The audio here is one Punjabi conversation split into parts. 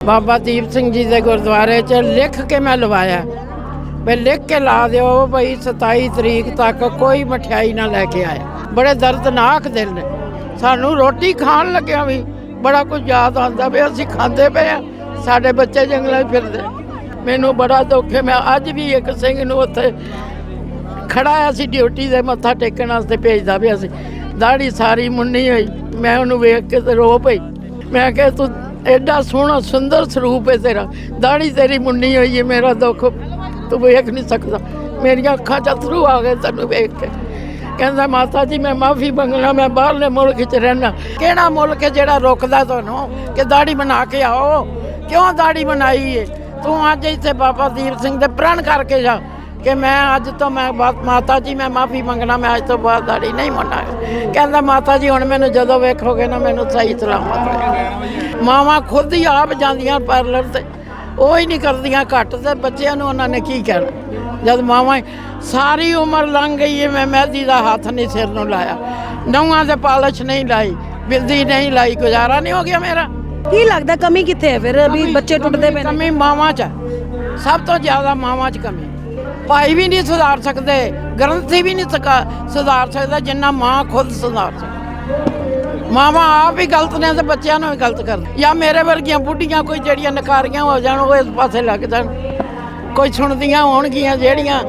ਬਾਬਾ ਦੀਪ ਸਿੰਘ ਜੀ ਦੇ ਗੁਰਦੁਆਰੇ 'ਚ ਲਿਖ ਕੇ ਮੈਂ ਲਵਾਇਆ। ਵੀ ਲਿਖ ਕੇ ਲਾ ਦਿਓ ਬਈ 27 ਤਰੀਕ ਤੱਕ ਕੋਈ ਮਠਿਆਈ ਨਾ ਲੈ ਕੇ ਆਏ। ਬੜੇ ਦਰਦਨਾਕ ਦਿਨ ਨੇ। ਸਾਨੂੰ ਰੋਟੀ ਖਾਣ ਲੱਗਿਆ ਵੀ ਬੜਾ ਕੁਝ ਯਾਦ ਆਉਂਦਾ ਵੀ ਅਸੀਂ ਖਾਂਦੇ ਪਏ ਆ, ਸਾਡੇ ਬੱਚੇ ਜੰਗਲਾਂ 'ਚ ਫਿਰਦੇ। ਮੈਨੂੰ ਬੜਾ ਦੁੱਖ ਹੈ, ਮੈਂ ਅੱਜ ਵੀ ਇੱਕ ਸਿੰਘ ਨੂੰ ਉੱਥੇ ਖੜਾ ਆ ਸੀ, ਡਿਊਟੀ ਦੇ ਮੱਥਾ ਟੇਕਣ ਵਾਸਤੇ ਭੇਜਦਾ ਪਿਆ ਸੀ। ਦਾੜੀ ਸਾਰੀ ਮੁੰਨੀ ਹੋਈ, ਮੈਂ ਉਹਨੂੰ ਵੇਖ ਕੇ ਰੋ ਪਈ। ਮੈਂ ਕਿਹਾ, ਤੂੰ ਐਡਾ ਸੋਹਣਾ, ਸੁੰਦਰ ਸਰੂਪ ਹੈ ਤੇਰਾ। ਦਾੜੀ ਤੇਰੀ ਮੁੰਨੀ ਹੋਈ ਹੈ ਮੇਰਾ ਦੁੱਖ। ਤੂੰ ਵੇਖ ਨਹੀਂ ਸਕਦਾ। ਮੇਰੀਆਂ ਅੱਖਾਂ 'ਚ ਅਥਰੂ ਆ ਗਏ ਤੈਨੂੰ ਵੇਖ ਕੇ। ਕਹਿੰਦਾ, ਮਾਤਾ ਜੀ, ਮੈਂ ਮਾਫੀ ਮੰਗਣਾ, ਮੈਂ ਬਾਹਰਲੇ ਮੁਲਕ 'ਚ ਰਹਿਣਾ। ਕਿਹੜਾ ਮੁਲਕ ਹੈ ਜਿਹੜਾ ਰੋਕਦਾ ਤੁਹਾਨੂੰ ਕਿ ਦਾੜੀ ਬਣਾ ਕੇ ਆਓ? ਕਿਉਂ ਦਾੜੀ ਬਣਾਈ ਏ? ਤੂੰ ਅੱਜ ਇੱਥੇ ਬਾਬਾ ਦੀਪ ਸਿੰਘ ਦੇ ਪ੍ਰਣ ਕਰਕੇ ਜਾ। ਕਿ ਮੈਂ ਅੱਜ ਤੋਂ ਮੈਂ ਮਾਤਾ ਜੀ ਮੈਂ ਮਾਫੀ ਮੰਗਣਾ ਮੈਂ ਅੱਜ ਤੋਂ ਬਾਅਦ ਦਾੜੀ ਨਹੀਂ ਮੰਨਾਂਗਾ। ਕਹਿੰਦਾ ਮਾਤਾ ਜੀ ਹੁਣ ਮੈਨੂੰ ਜਦੋਂ ਵੇਖੋਗੇ ਨਾ ਮੈਨੂੰ ਸਹੀ ਸਲਾਮਤ ਮਾਵਾਂ ਖੁਦ ਹੀ ਆਪ ਜਾਂਦੀਆਂ ਪਾਰਲਰ ਤੇ। ਉਹ ਹੀ ਨਹੀਂ ਕਰਦੀਆਂ ਘੱਟ ਤੇ ਬੱਚਿਆਂ ਨੂੰ ਉਹਨਾਂ ਨੇ ਕੀ ਕਹਿਣਾ? ਜਦ ਮਾਵਾਂ ਸਾਰੀ ਉਮਰ ਲੰਘ ਗਈ ਮੈਂ ਮਹਿੰਦੀ ਦਾ ਹੱਥ ਨਹੀਂ ਸਿਰ ਨੂੰ ਲਾਇਆ। ਨੌਆਂ ਦੇ ਪਾਲਸ਼ ਨਹੀਂ ਲਾਈ ਬਿੰਦੀ ਨਹੀਂ ਲਾਈ ਗੁਜ਼ਾਰਾ ਨਹੀਂ ਹੋ ਗਿਆ ਮੇਰਾ। ਕੀ ਲੱਗਦਾ ਕਮੀ ਕਿੱਥੇ ਹੈ ਫਿਰ? ਵੀ ਬੱਚੇ ਟੁੱਟਦੇ ਪਏ ਨੇ? ਕਮੀ ਮਾਵਾਂ 'ਚ। ਸਭ ਤੋਂ ਜ਼ਿਆਦਾ ਮਾਵਾਂ 'ਚ ਕਮੀ। ਭਾਈ ਵੀ ਨਹੀਂ ਸੁਧਾਰ ਸਕਦੇ, ਗ੍ਰੰਥੀ ਵੀ ਨਹੀਂ ਸਕਾ, ਸੁਧਾਰ ਸਕਦਾ, ਜਿੰਨਾ ਮਾਂ ਖੁਦ ਸੁਧਾਰ ਸਕਦੀ। ਮਾਵਾਂ ਆਪ ਹੀ ਗਲਤ ਨੇ ਤੇ ਬੱਚਿਆਂ ਨੂੰ ਵੀ ਗਲਤ ਕਰਦੇ ਜਾਂ ਮੇਰੇ ਵਰਗੀਆਂ ਬੁੱਢੀਆਂ ਕੋਈ ਜਿਹੜੀਆਂ ਨਕਾਰੀਆਂ ਹੋ ਜਾਣ, ਉਹ ਇਸ ਪਾਸੇ ਲੱਗ ਜਾਣ। ਕੋਈ ਸੁਣਦੀਆਂ ਹੋਣਗੀਆਂ, ਜਿਹੜੀਆਂ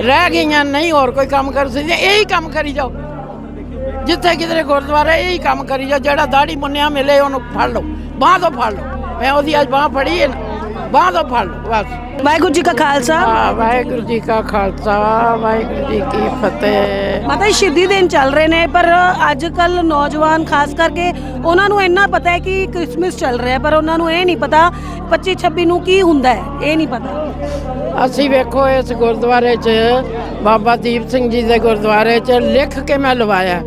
ਰਹਿ ਗਈਆਂ, ਨਹੀਂ ਹੋਰ ਕੋਈ ਕੰਮ ਕਰ ਸਕਦੀਆਂ ਇਹੀ ਕੰਮ ਕਰੀ ਜਾਓ। ਜਿੱਥੇ ਕਿਧਰੇ ਗੁਰਦੁਆਰਾ ਇਹੀ ਕੰਮ ਕਰੀ ਜਾਓ, ਜਿਹੜਾ ਦਾੜੀ ਮੁੰਨਿਆ ਮਿਲੇ ਉਹਨੂੰ ਫੜ ਲਓ, ਬਾਂਹ ਤੋਂ ਫੜ ਲਓ। ਮੈਂ ਉਹਦੀ ਅੱਜ ਬਾਂਹ ਫੜੀ ਹੈ ਨਾ ਬਾਂਹ ਤੋਂ ਫੜ ਲਓ ਬਸ। ਵਾਹਿਗੁਰੂ ਜੀ ਕਾ ਖਾਲਸਾ। ਆ ਵਾਹਿਗੁਰੂ ਜੀ ਕਾ ਖਾਲਸਾ ਵਾਹਿਗੁਰੂ ਜੀ ਕੀ ਫਤਿਹ। ਮਾਤਾ ਜੀ ਸ਼ਹੀਦੀ ਦਿਨ ਚੱਲ ਰਹੇ ਨੇ ਪਰ ਅੱਜ ਕੱਲ ਨੌਜਵਾਨ ਖਾਸ ਕਰਕੇ ਉਹਨਾਂ ਨੂੰ ਇੰਨਾ ਪਤਾ ਹੈ ਕਿ ਕ੍ਰਿਸਮਸ ਚੱਲ ਰਿਹਾ ਪਰ ਉਹਨਾਂ ਨੂੰ ਇਹ ਨਹੀਂ ਪਤਾ 25 26 ਨੂੰ ਕੀ ਹੁੰਦਾ ਹੈ ਇਹ ਨਹੀਂ ਪਤਾ। ਅਸੀਂ ਵੇਖੋ ਇਸ ਗੁਰਦੁਆਰੇ 'ਚ ਬਾਬਾ ਦੀਪ ਸਿੰਘ ਜੀ ਦੇ ਗੁਰਦੁਆਰੇ 'ਚ ਲਿਖ ਕੇ ਮੈਂ ਲਵਾਇਆ।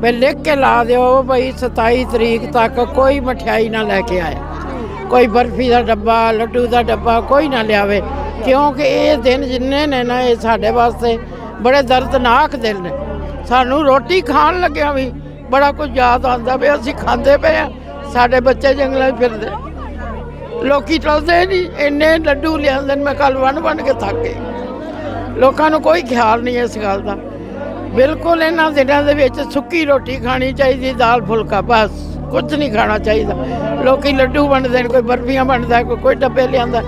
ਵੀ ਲਿਖ ਕੇ ਲਾ ਦਿਓ ਬਈ 27 ਤਰੀਕ ਤੱਕ ਕੋਈ ਮਠਿਆਈ ਨਾ ਲੈ ਕੇ ਆਏ। ਕੋਈ ਬਰਫੀ ਦਾ ਡੱਬਾ, ਲੱਡੂ ਦਾ ਡੱਬਾ, ਕੋਈ ਨਾ ਲਿਆਵੇ। ਕਿਉਂਕਿ ਇਹ ਦਿਨ ਜਿੰਨੇ ਨੇ ਨਾ, ਇਹ ਸਾਡੇ ਵਾਸਤੇ ਬੜੇ ਦਰਦਨਾਕ ਦਿਨ ਨੇ। ਸਾਨੂੰ ਰੋਟੀ ਖਾਣ ਲੱਗਿਆ ਵੀ ਬੜਾ ਕੁਝ ਯਾਦ ਆਉਂਦਾ ਵੀ ਅਸੀਂ ਖਾਂਦੇ ਪਏ ਆ ਸਾਡੇ ਬੱਚੇ ਜੰਗਲਾਂ 'ਚ ਫਿਰਦੇ। ਲੋਕੀ ਟਲਦੇ ਨਹੀਂ ਇੰਨੇ ਲੱਡੂ ਲਿਆਉਂਦੇ ਨੇ, ਮੈਂ ਕੱਲ ਵੰਡ ਵੰਡ ਕੇ ਥੱਕ ਗਈ। ਲੋਕਾਂ ਨੂੰ ਕੋਈ ਖਿਆਲ ਨਹੀਂ ਇਸ ਗੱਲ ਦਾ। ਬਿਲਕੁਲ ਇਹਨਾਂ ਦਿਨਾਂ ਦੇ ਵਿੱਚ ਸੁੱਕੀ ਰੋਟੀ ਖਾਣੀ ਚਾਹੀਦੀ, ਦਾਲ ਫੁਲਕਾ, ਬਸ। ਕੁਝ ਨਹੀਂ ਖਾਣਾ ਚਾਹੀਦਾ। ਲੋਕੀ ਲੱਡੂ ਵੰਡਦੇ ਨੇ, ਕੋਈ ਬਰਫੀਆਂ ਵੰਡਦਾ, ਕੋਈ ਕੋਈ ਡੱਬੇ ਲਿਆਂਦਾ।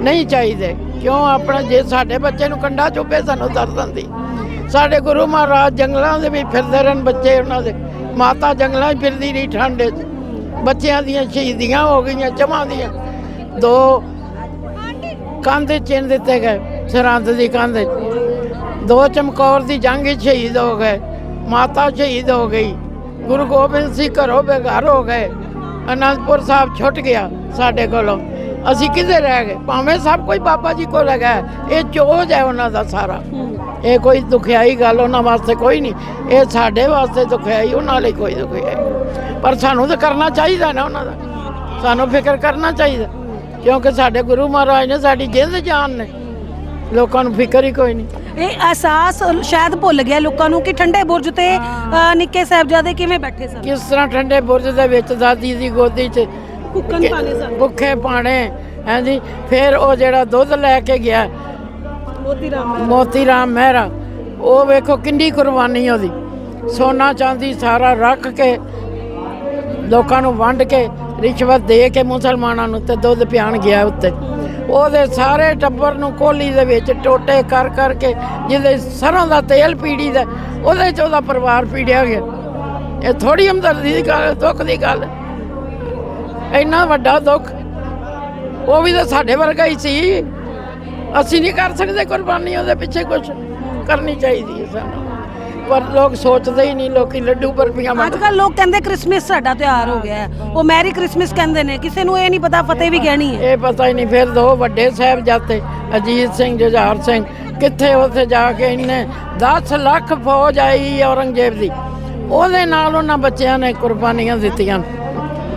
ਨਹੀਂ ਚਾਹੀਦੇ। ਕਿਉਂ? ਆਪਣਾ ਜੇ ਸਾਡੇ ਬੱਚੇ ਨੂੰ ਕੰਡਾ ਚੁੱਪੇ ਸਾਨੂੰ ਦਰਦ ਆਉਂਦੀ। ਸਾਡੇ ਗੁਰੂ ਮਹਾਰਾਜ ਜੰਗਲਾਂ ਦੇ ਵਿੱਚ ਫਿਰਦੇ ਰਹਿਣ ਬੱਚੇ ਉਹਨਾਂ ਦੇ। ਮਾਤਾ ਜੰਗਲਾਂ 'ਚ ਫਿਰਦੀ ਰਹੀ ਠੰਡੇ 'ਚ। ਬੱਚਿਆਂ ਦੀਆਂ ਸ਼ਹੀਦੀਆਂ ਹੋ ਗਈਆਂ ਚਮਾਂ ਦੀਆਂ। ਦੋ ਕੰਧ ਚਿੰਨ ਦਿੱਤੇ ਗਏ, ਸਰਹੰਦ ਦੀ ਕੰਧ। ਦੋ ਚਮਕੌਰ ਦੀ ਜੰਗ ਸ਼ਹੀਦ ਹੋ ਗਏ। ਮਾਤਾ ਸ਼ਹੀਦ ਹੋ ਗਈ। ਗੁਰੂ ਗੋਬਿੰਦ ਸਿੰਘ ਘਰੋਂ ਬੇਘਰ ਹੋ ਗਏ। ਅਨੰਦਪੁਰ ਸਾਹਿਬ ਛੁੱਟ ਗਿਆ ਸਾਡੇ ਕੋਲੋਂ। ਅਸੀਂ ਕਿੱਥੇ ਰਹਿ ਗਏ? ਭਾਵੇਂ ਸਭ ਕੁਝ ਬਾਬਾ ਜੀ ਕੋਲ ਹੈਗਾ ਇਹ ਚੋਜ ਹੈ ਉਹਨਾਂ ਦਾ ਸਾਰਾ। ਇਹ ਕੋਈ ਦੁਖਿਆਈ ਗੱਲ ਉਹਨਾਂ ਵਾਸਤੇ ਕੋਈ ਨਹੀਂ। ਇਹ ਸਾਡੇ ਵਾਸਤੇ ਦੁਖਿਆਈ, ਉਹਨਾਂ ਲਈ ਕੋਈ ਦੁਖਿਆਈ ਪਰ ਸਾਨੂੰ ਤਾਂ ਕਰਨਾ ਚਾਹੀਦਾ ਨਾ ਉਹਨਾਂ ਦਾ। ਸਾਨੂੰ ਫਿਕਰ ਕਰਨਾ ਚਾਹੀਦਾ। ਕਿਉਂਕਿ ਸਾਡੇ ਗੁਰੂ ਮਹਾਰਾਜ ਨੇ ਸਾਡੀ ਜਿੰਦ ਜਾਨ ਨੇ। ਲੋਕਾਂ ਨੂੰ ਫਿਕਰ ਹੀ ਕੋਈ ਨਹੀਂ। ਇਹ ਅਹਿਸਾਸ ਸ਼ਾਇਦ ਭੁੱਲ ਗਿਆ ਲੋਕਾਂ ਨੂੰ ਕਿ ਠੰਡੇ ਬੁਰਜ ਤੇ ਅ, ਨਿੱਕੇ ਸਾਹਿਬਜ਼ਾਦੇ ਕਿਵੇਂ ਬੈਠੇ ਸਨ? ਕਿਸ ਤਰ੍ਹਾਂ ਠੰਡੇ ਬੁਰਜ ਦੇ ਵਿੱਚ ਦਾਦੀ ਦੀ ਗੋਦੀ 'ਚ ਕੁੱਕਨ ਪਾਣੇ ਸਨ। ਭੁੱਖੇ ਪਾਣੇ ਹਾਂਜੀ? ਫਿਰ ਉਹ ਜਿਹੜਾ ਦੁੱਧ ਲੈ ਕੇ ਗਿਆ ਮੋਤੀ ਰਾਮ ਮੋਤੀ ਰਾਮ ਮਹਿਰਾ ਉਹ ਵੇਖੋ ਕਿੰਨੀ ਕੁਰਬਾਨੀ ਉਹਦੀ। ਸੋਨਾ ਚਾਂਦੀ ਸਾਰਾ ਰੱਖ ਕੇ ਲੋਕਾਂ ਨੂੰ ਵੰਡ ਕੇ ਰਿਸ਼ਵਤ ਦੇ ਕੇ ਮੁਸਲਮਾਨਾਂ ਨੂੰ ਤੇ ਦੁੱਧ ਪਿਆਣ ਗਿਆ ਉੱਤੇ। ਉਹਦੇ ਸਾਰੇ ਟੱਬਰ ਨੂੰ ਕੋਲੀ ਦੇ ਵਿੱਚ ਟੋਟੇ ਕਰ ਕਰਕੇ ਜਿਹਦੇ ਸਰੋਂ ਦਾ ਤੇਲ ਪੀੜੀ ਦਾ, ਉਹਦੇ ਚ ਉਹਦਾ ਪਰਿਵਾਰ ਪੀੜਿਆ ਗਿਆ। ਇਹ ਥੋੜੀ ਹਮਦਰਦੀ ਦੀ ਗੱਲ, ਦੁੱਖ ਦੀ ਗੱਲ। ਇੰਨਾ ਵੱਡਾ ਦੁੱਖ, ਉਹ ਵੀ ਤਾਂ ਸਾਡੇ ਵਰਗਾ ਹੀ ਸੀ। ਅਸੀਂ ਨਹੀਂ ਕਰ ਸਕਦੇ ਕੁਰਬਾਨੀ, ਉਹਦੇ ਪਿੱਛੇ ਕੁਝ ਕਰਨੀ ਚਾਹੀਦੀ ਹੈ ਸਾਨੂੰ। ਪਰ ਲੋਕ ਸੋਚਦੇ ਹੀ ਨਹੀਂ ਲੋਕੀ ਲੱਡੂ ਬਰਫੀਆਂ ਅੱਜ ਕੱਲ ਲੋਕ ਕਹਿੰਦੇ ਕ੍ਰਿਸਮਸ ਸਾਡਾ ਤਿਉਹਾਰ ਹੋ ਗਿਆ ਹੈ। ਉਹ ਮੈਰੀ ਕ੍ਰਿਸਮਸ ਕਹਿੰਦੇ ਨੇ ਕਿਸੇ ਨੂੰ ਇਹ ਨਹੀਂ ਪਤਾ ਫਤਿਹ ਵੀ ਕਹਿਣੀ ਹੈ। ਇਹ ਪਤਾ ਹੀ ਨਹੀਂ ਫਿਰ ਦੋ ਵੱਡੇ ਸਾਹਿਬਜ਼ਾਦੇ ਅਜੀਤ ਸਿੰਘ ਜੁਝਾਰ ਸਿੰਘ ਕਿੱਥੇ ਉੱਥੇ ਜਾ ਕੇ ਇਹਨੇ 10 ਲੱਖ ਫੌਜ ਆਈ ਔਰੰਗਜ਼ੇਬ ਦੀ। ਉਹਦੇ ਨਾਲ ਉਹਨਾਂ ਬੱਚਿਆਂ ਨੇ ਕੁਰਬਾਨੀਆਂ ਦਿੱਤੀਆਂ।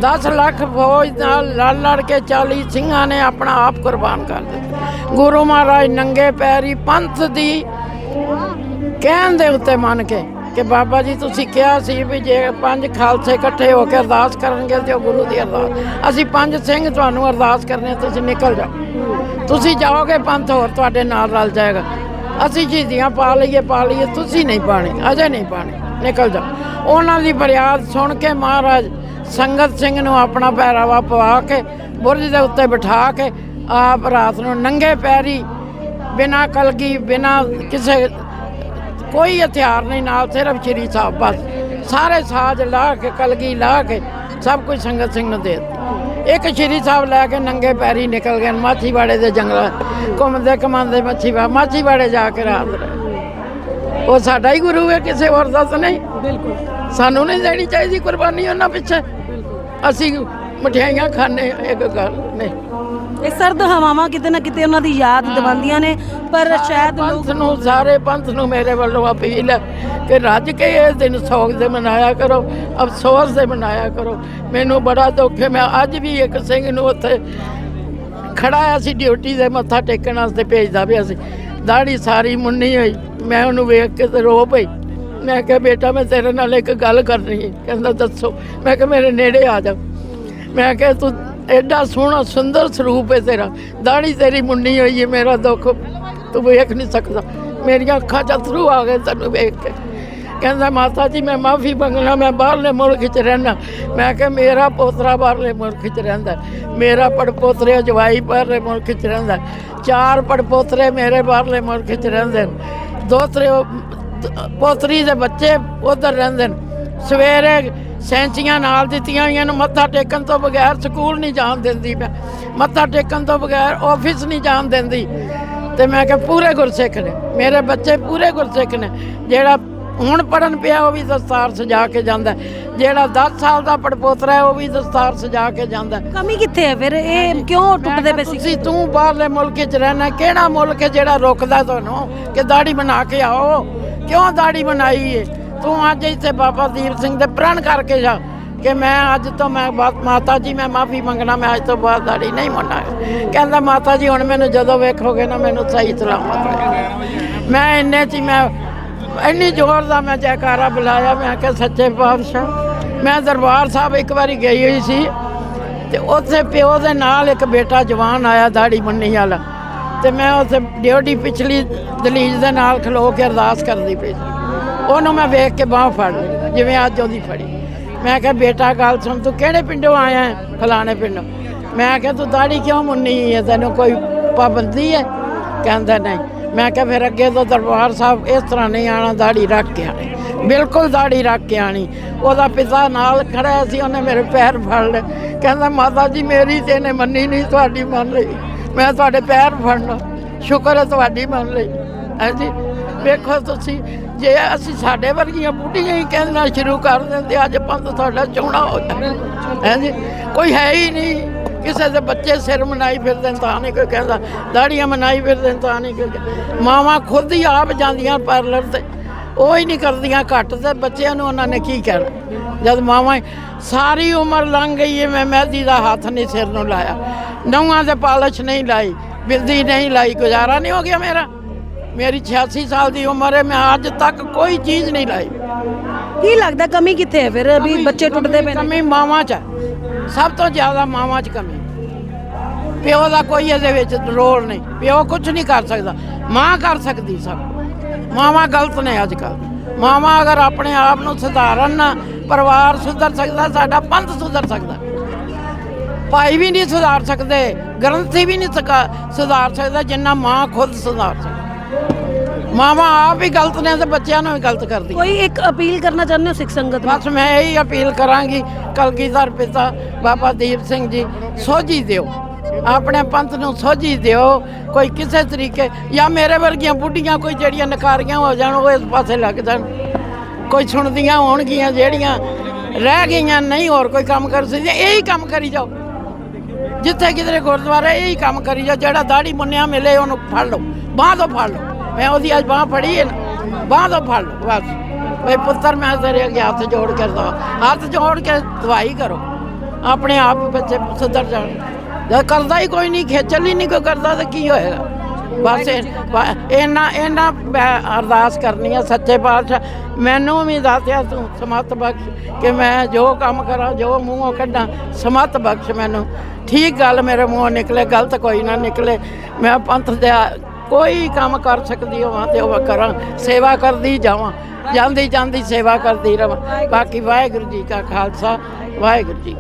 10 ਲੱਖ ਫੌਜ ਨਾਲ ਲੜ ਲੜ ਕੇ 40 ਸਿੰਘਾਂ ਨੇ ਆਪਣਾ ਆਪ ਕੁਰਬਾਨ ਕਰ ਦਿੱਤਾ। ਗੁਰੂ ਮਹਾਰਾਜ ਨੰਗੇ ਪੈਰੀ ਪੰਥ ਦੀ ਕਹਿਣ ਦੇ ਉੱਤੇ ਮੰਨ ਕੇ ਕਿ ਬਾਬਾ ਜੀ ਤੁਸੀਂ ਕਿਹਾ ਸੀ ਵੀ ਜੇ ਪੰਜ ਖਾਲਸੇ ਇਕੱਠੇ ਹੋ ਕੇ ਅਰਦਾਸ ਕਰਨਗੇ ਤੇ ਉਹ ਗੁਰੂ ਦੀ ਅਰਦਾਸ। ਅਸੀਂ ਪੰਜ ਸਿੰਘ ਤੁਹਾਨੂੰ ਅਰਦਾਸ ਕਰਨੇ ਤੁਸੀਂ ਨਿਕਲ ਜਾਓ। ਤੁਸੀਂ ਜਾਓਗੇ ਪੰਥ ਹੋਰ ਤੁਹਾਡੇ ਨਾਲ ਰਲ ਜਾਏਗਾ। ਅਸੀਂ ਸ਼ਹੀਦੀਆਂ ਪਾ ਲਈਏ ਪਾ ਲਈਏ, ਤੁਸੀਂ ਨਹੀਂ ਪਾਣੀ ਅਜੇ ਨਹੀਂ ਪਾਣੀ ਨਿਕਲ ਜਾਓ। ਉਹਨਾਂ ਦੀ ਫਰਿਆਦ ਸੁਣ ਕੇ ਮਹਾਰਾਜ ਸੰਗਤ ਸਿੰਘ ਨੂੰ ਆਪਣਾ ਪਹਿਰਾਵਾ ਪਵਾ ਕੇ, ਬੁਰਜ ਦੇ ਉੱਤੇ ਬਿਠਾ ਕੇ, ਆਪ ਰਾਤ ਨੂੰ ਨੰਗੇ ਪੈਰੀ, ਬਿਨਾ ਕਲਗੀ, ਬਿਨਾ ਕਿਸੇ ਕੋਈ ਹਥਿਆਰ ਨਹੀਂ ਨਾਲ ਸਿਰਫ ਸ਼੍ਰੀ ਸਾਹਿਬ ਬਸ ਸਾਰੇ ਸਾਜ਼ ਲਾ ਕੇ ਕਲਗੀ ਲਾ ਕੇ ਸਭ ਕੁਝ ਸੰਗਤ ਸਿੰਘ ਨੂੰ ਦੇ ਦਿੱਤੀ। ਇੱਕ ਸ਼੍ਰੀ ਸਾਹਿਬ ਲੈ ਕੇ ਨੰਗੇ ਪੈਰੀ ਨਿਕਲ ਗਏ ਮਾਛੀਵਾੜੇ ਦੇ ਜੰਗਲਾਂ ਘੁੰਮਦੇ ਕਮਾਉਂਦੇ ਮਾਛੀਵਾ ਮਾਛੀਵਾੜੇ ਜਾ ਕੇ ਰਾਤ ਉਹ ਸਾਡਾ ਹੀ ਗੁਰੂ ਹੈ ਕਿਸੇ ਹੋਰ ਦਾ ਨਹੀਂ। ਬਿਲਕੁਲ। ਸਾਨੂੰ ਨਹੀਂ ਦੇਣੀ ਚਾਹੀਦੀ ਕੁਰਬਾਨੀ ਉਹਨਾਂ ਪਿੱਛੇ। ਅਸੀਂ ਮਠਿਆਈਆਂ ਖਾਣੇ ਇੱਕ ਗੱਲ ਨਹੀਂ। ਇਹ ਸਰਦ ਹਵਾਵਾਂ ਕਿਤੇ ਨਾ ਕਿਤੇ ਉਹਨਾਂ ਦੀ ਯਾਦ ਦਿਵਾਉਂਦੀਆਂ ਨੇ ਪਰ ਸ਼ਾਇਦ ਲੋਕ ਪੰਥ ਨੂੰ ਸਾਰੇ ਪੰਥ ਨੂੰ ਮੇਰੇ ਵੱਲੋਂ ਅਪੀਲ ਹੈ ਕਿ ਰੱਜ ਕੇ ਇਹ ਦਿਨ ਸੋਗ ਦੇ ਮਨਾਇਆ ਕਰੋ ਅਫਸੋਸ ਦੇ ਮਨਾਇਆ ਕਰੋ। ਮੈਨੂੰ ਬੜਾ ਦੁੱਖ ਹੈ ਮੈਂ ਅੱਜ ਵੀ ਇੱਕ ਸਿੰਘ ਨੂੰ ਉੱਥੇ ਖੜਾ ਆ ਸੀ ਡਿਊਟੀ ਦੇ ਮੱਥਾ ਟੇਕਣ ਵਾਸਤੇ ਭੇਜਦਾ ਪਿਆ ਸੀ। ਦਾੜੀ ਸਾਰੀ ਮੁੰਨੀ ਹੋਈ ਮੈਂ ਉਹਨੂੰ ਵੇਖ ਕੇ ਤੇ ਰੋ ਪਈ। ਮੈਂ ਕਿਹਾ ਬੇਟਾ ਮੈਂ ਤੇਰੇ ਨਾਲ ਇੱਕ ਗੱਲ ਕਰਨੀ ਹੈ। ਕਹਿੰਦਾ ਦੱਸੋ। ਮੈਂ ਕਿਹਾ ਮੇਰੇ ਨੇੜੇ ਆ ਜਾ ਮੈਂ ਕਿਹਾ, ਤੂੰ ਐਡਾ ਸੋਹਣਾ, ਸੁੰਦਰ ਸਰੂਪ ਹੈ ਤੇਰਾ। ਦਾੜੀ ਤੇਰੀ ਮੁੰਨੀ ਹੋਈ ਹੈ ਮੇਰਾ ਦੁੱਖ। ਤੂੰ ਵੇਖ ਨਹੀਂ ਸਕਦਾ। ਮੇਰੀਆਂ ਅੱਖਾਂ 'ਚ ਅਥਰੂ ਆ ਗਏ ਤੈਨੂੰ ਵੇਖ ਕੇ। ਕਹਿੰਦਾ, ਮਾਤਾ ਜੀ, ਮੈਂ ਮਾਫੀ ਮੰਗਣਾ, ਮੈਂ ਬਾਹਰਲੇ ਮੁਲਕ 'ਚ ਰਹਿਣਾ ਮੈਂ ਕਿਹਾ, ਮੇਰਾ ਪੋਤਰਾ ਬਾਹਰਲੇ ਮੁਲਕ 'ਚ ਰਹਿੰਦਾ। ਮੇਰਾ ਪੜਪੋਤਰੇ ਜਵਾਈ ਬਾਹਰਲੇ ਮੁਲਕ 'ਚ ਰਹਿੰਦਾ। ਚਾਰ ਪੜਪੋਤਰੇ ਮੇਰੇ ਬਾਹਰਲੇ ਮੁਲਕ 'ਚ ਰਹਿੰਦੇ ਨੇ। ਦੋਤਰੇ ਪੋਤਰੀ ਦੇ ਬੱਚੇ ਉਧਰ ਰਹਿੰਦੇ ਨੇ। ਸਵੇਰੇ ਸੈਂਚੀਆਂ ਨਾਲ ਦਿੱਤੀਆਂ ਹੋਈਆਂ ਨੂੰ ਮੱਥਾ ਟੇਕਣ ਤੋਂ ਬਗੈਰ ਸਕੂਲ ਨਹੀਂ ਜਾਣ ਦਿੰਦੀ ਮੈਂ। ਮੱਥਾ ਟੇਕਣ ਤੋਂ ਬਗੈਰ ਆਫਿਸ ਨਹੀਂ ਜਾਣ ਦਿੰਦੀ। ਤੇ ਮੈਂ ਕਿਹਾ ਪੂਰੇ ਗੁਰਸਿੱਖ ਨੇ ਮੇਰੇ ਬੱਚੇ ਪੂਰੇ ਗੁਰਸਿੱਖ ਨੇ। ਜਿਹੜਾ ਹੁਣ ਪੜਨ ਪਿਆ ਉਹ ਵੀ ਦਸਤਾਰ ਸਜਾ ਕੇ ਜਾਂਦਾ। ਜਿਹੜਾ 10 ਸਾਲ ਦਾ ਪੜਪੋਤਰਾ ਹੈ ਉਹ ਵੀ ਦਸਤਾਰ ਸਜਾ ਕੇ ਜਾਂਦਾ। ਕਮੀ ਕਿੱਥੇ ਹੈ ਫਿਰ? ਇਹ ਕਿਉਂ ਟੁੱਟਦੇ ਪਏ ਸੀ? ਤੁਸੀਂ ਤੂੰ ਬਾਹਰਲੇ ਮੁਲਕ 'ਚ ਰਹਿਣਾ ਕਿਹੜਾ ਮੁਲਕ ਹੈ ਜਿਹੜਾ ਰੋਕਦਾ ਤੁਹਾਨੂੰ? ਕਿ ਦਾੜੀ ਬਣਾ ਕੇ ਆਓ। ਕਿਉਂ ਦਾੜੀ ਬਣਾਈ ਏ? ਤੂੰ ਅੱਜ ਇੱਥੇ ਬਾਬਾ ਦੀਪ ਸਿੰਘ ਦੇ ਪ੍ਰਣ ਕਰਕੇ ਜਾ ਕਿ ਮੈਂ ਅੱਜ ਤੋਂ ਮੈਂ ਮਾਤਾ ਜੀ, ਮੈਂ ਮਾਫੀ ਮੰਗਣਾ, ਮੈਂ ਅੱਜ ਤੋਂ ਬਾਅਦ ਦਾੜੀ ਨਹੀਂ ਮੰਨਾਂਗਾ ਕਹਿੰਦਾ, ਮਾਤਾ ਜੀ, ਹੁਣ ਮੈਨੂੰ ਜਦੋਂ ਵੇਖੋਗੇ ਨਾ, ਮੈਨੂੰ ਸਹੀ ਸਲਾਮਤ ਵੇਖੋ ਮੈਂ ਇੰਨੇ ਚ ਹੀ, ਮੈਂ ਇੰਨੀ ਜ਼ੋਰ ਦਾ ਮੈਂ ਜੈਕਾਰਾ ਬੁਲਾਇਆ, ਮੈਂ ਕਿ ਸੱਚੇ ਪਾਤਸ਼ਾਹ, ਮੈਂ ਦਰਬਾਰ ਸਾਹਿਬ ਇੱਕ ਵਾਰੀ ਗਈ ਹੋਈ ਸੀ ਤੇ ਉੱਥੇ ਪਿਓ ਦੇ ਨਾਲ ਇੱਕ ਬੇਟਾ ਜਵਾਨ ਆਇਆ, ਦਾੜੀ ਮੰਨੀ ਵਾਲਾ। ਤੇ ਮੈਂ ਉੱਥੇ ਡਿਊਟੀ ਪਿਛਲੀ ਦਲੀਜ ਦੇ ਨਾਲ ਖਲੋ ਕੇ ਅਰਦਾਸ ਕਰਦੀ ਪਈ ਸੀ। ਉਹਨੂੰ ਮੈਂ ਵੇਖ ਕੇ ਬਾਹ ਫੜ ਲਈ, ਜਿਵੇਂ ਅੱਜ ਉਹਦੀ ਫੜੀ। ਮੈਂ ਕਿਹਾ, ਬੇਟਾ, ਗੱਲ ਸੁਣ, ਤੂੰ ਕਿਹੜੇ ਪਿੰਡੋਂ ਆਇਆ ਹੈ? ਫਲਾਣੇ ਪਿੰਡੋਂ। ਮੈਂ ਕਿਹਾ, ਤੂੰ ਦਾੜੀ ਕਿਉਂ ਮੁੰਨੀ ਹੈ? ਤੈਨੂੰ ਕੋਈ ਪਾਬੰਦੀ ਹੈ? ਕਹਿੰਦਾ, ਨਹੀਂ। ਮੈਂ ਕਿਹਾ, ਫਿਰ ਅੱਗੇ ਤੋਂ ਦਰਬਾਰ ਸਾਹਿਬ ਇਸ ਤਰ੍ਹਾਂ ਨਹੀਂ ਆਣਾ ਦਾੜੀ ਰੱਖ ਕੇ ਆਣੀ ਬਿਲਕੁਲ ਦਾੜੀ ਰੱਖ ਕੇ ਆਣੀ ਉਹਦਾ ਪਿਤਾ ਨਾਲ ਖੜਾ ਸੀ, ਉਹਨੇ ਮੇਰੇ ਪੈਰ ਫੜ ਲਏ। ਕਹਿੰਦਾ, ਮਾਤਾ ਜੀ, ਮੇਰੀ ਤੇ ਇਹਨੇ ਮੰਨੀ ਨਹੀਂ ਤੁਹਾਡੀ ਮੰਨ ਲਈ। ਮੈਂ ਤੁਹਾਡੇ ਪੈਰ ਫੜਨਾ। ਸ਼ੁਕਰ ਹੈ ਤੁਹਾਡੀ ਮੰਨ ਲਈ। ਹਾਂਜੀ। ਵੇਖੋ ਤੁਸੀਂ ਜੇ ਅਸੀਂ ਸਾਡੇ ਵਰਗੀਆਂ ਬੁੱਢੀਆਂ ਹੀ ਕਹਿਣਾ ਸ਼ੁਰੂ ਕਰ ਦਿੰਦੇ ਅੱਜ ਪੰਥ ਤੁਹਾਡਾ ਚੋਣਾ ਹੋ ਜਾਣਾ। ਹਾਂਜੀ, ਕੋਈ ਹੈ ਹੀ ਨਹੀਂ। ਕਿਸੇ ਦੇ ਬੱਚੇ ਸਿਰ ਮਨਾਈ ਫਿਰਦੇ ਨੇ ਤਾਂ ਨਹੀਂ ਕੋਈ ਕਹਿੰਦਾ, ਦਾੜੀਆਂ ਮਨਾਈ ਫਿਰਦੇ ਨੇ ਤਾਂ ਨਹੀਂ ਕੋਈ ਕਹਿੰਦਾ। ਮਾਵਾਂ ਖੁਦ ਹੀ ਆਪ ਜਾਂਦੀਆਂ ਪਾਰਲਰ ਤੇ। ਉਹ ਹੀ ਨਹੀਂ ਕਰਦੀਆਂ ਘੱਟ ਤੇ ਬੱਚਿਆਂ ਨੂੰ ਉਹਨਾਂ ਨੇ ਕੀ ਕਹਿਣਾ? ਜਦ ਮਾਵਾਂ ਸਾਰੀ ਉਮਰ ਲੰਘ ਗਈ ਹੈ ਮੈਂ ਮਹਿੰਦੀ ਦਾ ਹੱਥ ਨਹੀਂ ਸਿਰ ਨੂੰ ਲਾਇਆ। ਨੌਆਂ ਦੇ ਪਾਲਸ਼ ਨਹੀਂ ਲਾਈ ਬਿੰਦੀ ਨਹੀਂ ਲਾਈ, ਗੁਜ਼ਾਰਾ ਨਹੀਂ ਹੋ ਗਿਆ ਮੇਰਾ। ਮੇਰੀ 86 ਸਾਲ ਦੀ ਉਮਰ ਹੈ ਮੈਂ ਅੱਜ ਤੱਕ ਕੋਈ ਚੀਜ਼ ਨਹੀਂ ਲਾਈ। ਕੀ ਲੱਗਦਾ ਕਮੀ ਕਿੱਥੇ ਹੈ ਫਿਰ? ਵੀ ਬੱਚੇ ਟੁੱਟਦੇ ਪਏ ਨੇ। ਕਮੀ ਮਾਵਾਂ 'ਚ ਹੈ। ਸਭ ਤੋਂ ਜ਼ਿਆਦਾ ਮਾਵਾਂ 'ਚ ਕਮੀ। ਪਿਓ ਦਾ ਕੋਈ ਇਹਦੇ ਵਿੱਚ ਰੋਲ ਨਹੀਂ। ਪਿਓ ਕੁਝ ਨਹੀਂ ਕਰ ਸਕਦਾ। ਮਾਂ ਕਰ ਸਕਦੀ ਸਭ। ਮਾਵਾਂ ਗਲਤ ਨੇ ਅੱਜ ਕੱਲ੍ਹ। ਮਾਵਾਂ ਅਗਰ ਆਪਣੇ ਆਪ ਨੂੰ ਸੁਧਾਰਨ ਨਾ ਪਰਿਵਾਰ ਸੁਧਰ ਸਕਦਾ ਸਾਡਾ ਪੰਥ ਸੁਧਰ ਸਕਦਾ। ਭਾਈ ਵੀ ਨਹੀਂ ਸੁਧਾਰ ਸਕਦੇ ਗ੍ਰੰਥੀ ਵੀ ਨਹੀਂ ਸਕਾ- ਸੁਧਾਰ ਸਕਦਾ ਜਿੰਨਾ ਮਾਂ ਖੁਦ ਸੁਧਾਰ ਸਕਦੀ। ਮਾਵਾਂ ਆਪ ਹੀ ਗਲਤ ਨੇ ਤੇ ਬੱਚਿਆਂ ਨੂੰ ਵੀ ਗਲਤ ਕਰਦੀ ਕੋਈ ਇੱਕ ਅਪੀਲ ਕਰਨਾ ਚਾਹੁੰਦੇ ਹੋ ਸਿੱਖ ਸੰਗਤ ਨੂੰ? ਬਸ ਮੈਂ ਇਹੀ ਅਪੀਲ ਕਰਾਂਗੀ ਕਲਗੀਧਰ ਪਿਤਾ ਬਾਬਾ ਦੀਪ ਸਿੰਘ ਜੀ ਸੋਝੀ ਦਿਓ। ਆਪਣੇ ਪੰਥ ਨੂੰ ਸੋਝੀ ਦਿਓ ਕੋਈ ਕਿਸੇ ਤਰੀਕੇ ਜਾਂ ਮੇਰੇ ਵਰਗੀਆਂ ਬੁੱਢੀਆਂ ਕੋਈ ਜਿਹੜੀਆਂ ਨਕਾਰੀਆਂ ਹੋ ਜਾਣ ਉਹ ਇਸ ਪਾਸੇ ਲੱਗ ਜਾਣ। ਕੋਈ ਸੁਣਦੀਆਂ ਹੋਣਗੀਆਂ ਜਿਹੜੀਆਂ ਰਹਿ ਗਈਆਂ ਨਹੀਂ ਹੋਰ ਕੋਈ ਕੰਮ ਕਰ ਸਕਦੀਆਂ ਇਹੀ ਕੰਮ ਕਰੀ ਜਾਓ। ਜਿੱਥੇ ਕਿਧਰੇ ਗੁਰਦੁਆਰਾ ਇਹੀ ਕੰਮ ਕਰੀ ਜਾਓ ਜਿਹੜਾ ਦਾੜੀ ਮੁੰਨਿਆ ਮਿਲੇ ਉਹਨੂੰ ਫੜ ਲਓ ਬਾਂਹ ਤੋਂ ਫੜ ਲਓ। ਮੈਂ ਉਹਦੀ ਅੱਜ ਬਾਂਹ ਫੜੀ ਹੈ ਨਾ, ਬਾਂਹ ਤੋਂ ਫੜ ਲਓ, ਬਸ। ਬਈ ਪੁੱਤਰ, ਮੈਂ ਤੇਰੇ ਅੱਗੇ ਹੱਥ ਜੋੜ ਕੇ ਦਵਾ ਹੱਥ ਜੋੜ ਕੇ ਦਵਾਈ ਕਰੋ। ਆਪਣੇ ਆਪ ਹੀ ਬੱਚੇ ਸੁਧਰ ਜਾਣ। ਜਦ ਕਰਦਾ ਹੀ ਕੋਈ ਨਹੀਂ ਖੇਚਲ ਹੀ ਨਹੀਂ ਕੋਈ ਕਰਦਾ ਤਾਂ ਕੀ ਹੋਏਗਾ? ਬਸ ਇਹਨਾਂ ਇਹਨਾਂ ਮੈਂ ਅਰਦਾਸ ਕਰਨੀ ਆ ਸੱਚੇ ਪਾਤਸ਼ਾਹ। ਮੈਨੂੰ ਵੀ ਦੱਸਿਆ ਤੂੰ, ਸਮਤ ਬਖਸ਼ ਕਿ ਮੈਂ ਜੋ ਕੰਮ ਕਰਾਂ, ਜੋ ਮੂੰਹੋਂ ਕੱਢਾਂ, ਸਮਤ ਬਖਸ਼ ਮੈਨੂੰ। ਠੀਕ ਗੱਲ, ਮੇਰੇ ਮੂੰਹੋਂ ਨਿਕਲੇ, ਗਲਤ ਕੋਈ ਨਾ ਨਿਕਲੇ। ਮੈਂ ਪੰਥ ਦੇ ਕੋਈ ਕੰਮ ਕਰ ਸਕਦੀ ਹੋਵਾਂ ਤੇ ਉਹ ਕਰਾਂ, ਸੇਵਾ ਕਰਦੀ ਜਾਵਾਂ, ਜਾਂਦੀ ਜਾਂਦੀ ਸੇਵਾ ਕਰਦੀ ਰਵਾਂ। ਬਾਕੀ ਵਾਹਿਗੁਰੂ ਜੀ ਕਾ ਖਾਲਸਾ, ਵਾਹਿਗੁਰੂ ਜੀ